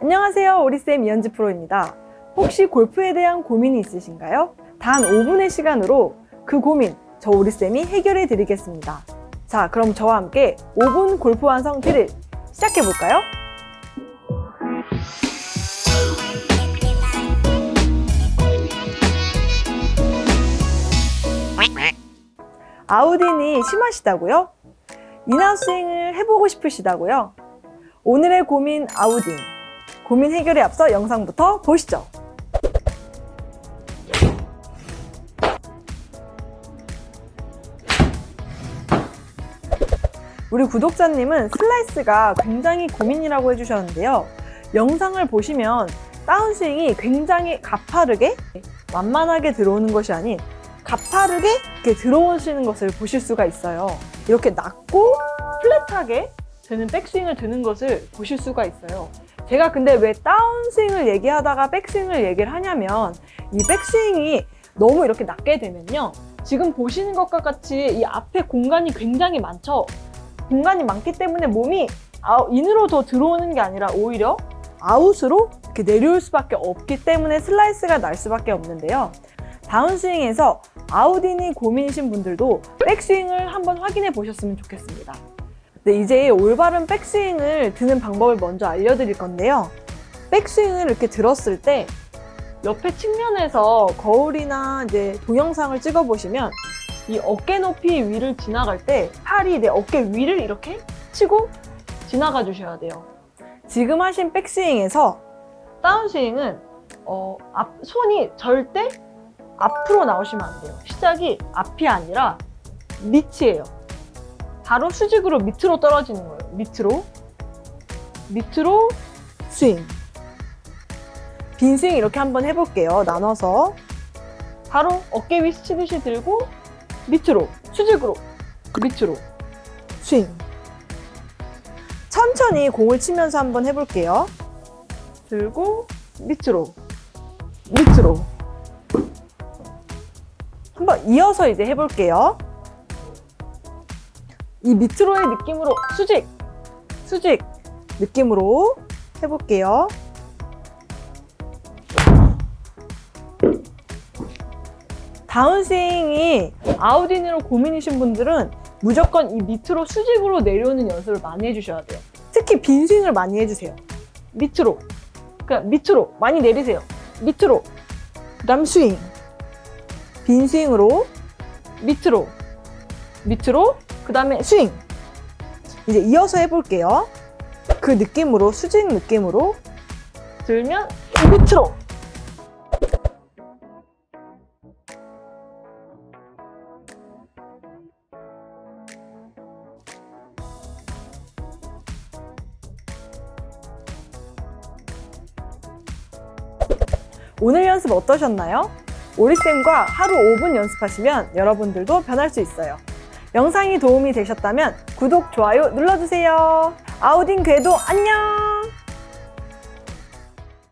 안녕하세요. 오리쌤 이현지 프로입니다. 혹시 골프에 대한 고민이 있으신가요? 단 5분의 시간으로 그 고민 저 오리쌤이 해결해 드리겠습니다. 자, 그럼 저와 함께 5분 골프 완성 드릴 시작해 볼까요? 아우딘이 심하시다고요? 인하스윙을 해보고 싶으시다고요? 오늘의 고민 아우딘. 고민 해결에 앞서 영상부터 보시죠. 우리 구독자님은 슬라이스가 굉장히 고민이라고 해주셨는데요. 영상을 보시면 다운스윙이 굉장히 가파르게 완만하게 들어오는 것이 아닌 가파르게 이렇게 들어오시는 것을 보실 수가 있어요. 이렇게 낮고 플랫하게 되는 백스윙을 드는 것을 보실 수가 있어요. 제가 근데 왜 다운스윙을 얘기하다가 백스윙을 얘기를 하냐면 이 백스윙이 너무 이렇게 낮게 되면요. 지금 보시는 것과 같이 이 앞에 공간이 굉장히 많죠. 공간이 많기 때문에 몸이 아웃- 인으로 더 들어오는 게 아니라 오히려 아웃으로 이렇게 내려올 수밖에 없기 때문에 슬라이스가 날 수밖에 없는데요. 다운스윙에서 아웃인이 고민이신 분들도 백스윙을 한번 확인해 보셨으면 좋겠습니다. 네, 이제 올바른 백스윙을 드는 방법을 먼저 알려드릴 건데요. 백스윙을 이렇게 들었을 때 옆에 측면에서 거울이나 이제 동영상을 찍어 보시면 이 어깨 높이 위를 지나갈 때 팔이 내 어깨 위를 이렇게 치고 지나가 주셔야 돼요. 지금 하신 백스윙에서 다운스윙은 어, 앞, 손이 절대 앞으로 나오시면 안 돼요. 시작이 앞이 아니라 밑이에요. 바로 수직으로 밑으로 떨어지는 거예요. 밑으로. 밑으로 스윙. 빈 스윙 이렇게 한번 해볼게요. 나눠서. 바로 어깨 위 스치듯이 들고 밑으로. 수직으로. 밑으로. 스윙. 천천히 공을 치면서 한번 해볼게요. 들고 밑으로. 밑으로. 한번 이어서 이제 해볼게요. 이 밑으로의 느낌으로 수직, 수직 느낌으로 해볼게요. 다운스윙이 아웃인으로 고민이신 분들은 무조건 이 밑으로 수직으로 내려오는 연습을 많이 해주셔야 돼요. 특히 빈 스윙을 많이 해주세요. 밑으로. 그냥 밑으로 많이 내리세요. 밑으로. 그 다음 스윙. 빈 스윙으로 밑으로. 밑으로. 그 다음에 스윙. 이제 이어서 해볼게요. 그 느낌으로, 수직 느낌으로 들면 밑으로. 오늘 연습 어떠셨나요? 오리쌤과 하루 5분 연습하시면 여러분들도 변할 수 있어요. 영상이 도움이 되셨다면 구독, 좋아요 눌러주세요. 아우딘 궤도 안녕!